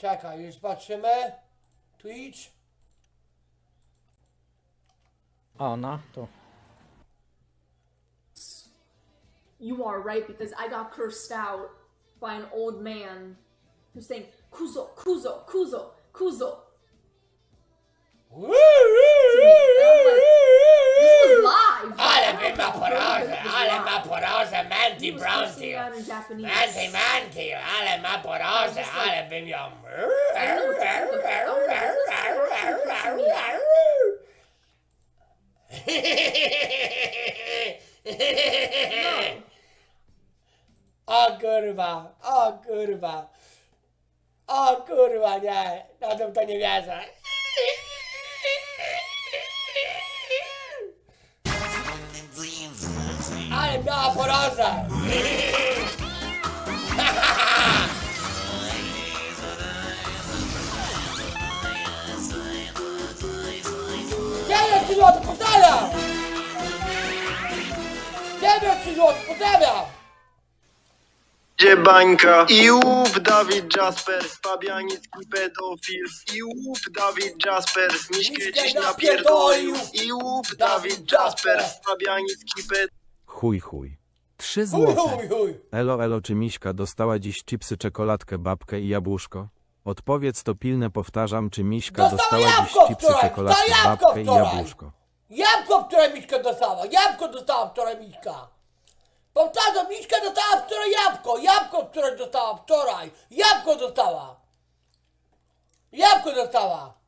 Czekaj, już patrzymy. Twitch. O, no, tu. You are right because I got cursed out by an old man who's saying Kuzo, Kuzo, Kuzo, Kuzo. se menti pronti. Menti, menti, ale ma porozę, ale bym ją... O kurwa, o kurwa, o kurwa, nie, na tym to nie wierzę. Miała porozę. Dziewięć trzy złote, powtarzam! Dziewięć trzy złote, powtarzam! Gdzie bańka i łup Dawid Jasper, Fabianicki pedofil i łup Dawid Jasper, Miśkę dziś napierdolił. i łup Dawid Jasper, Fabianicki pedofil. Chuj chuj. Trzy złote. chuj, chuj. Elo elo czy Miśka dostała dziś chipsy, czekoladkę, babkę i jabłuszko? Odpowiedz to pilne powtarzam, czy Miśka Dostała dostała dziś jabłko chipsy, wczoraj, czekoladkę, dostała jabłko babkę i wczoraj. jabłuszko? Jabłko, które Miśka dostała, jabłko dostała wczoraj Miśka. Powtarzam, Miśka dostała wczoraj jabłko, jabłko, które dostała wczoraj, jabłko dostała. Jabłko dostała.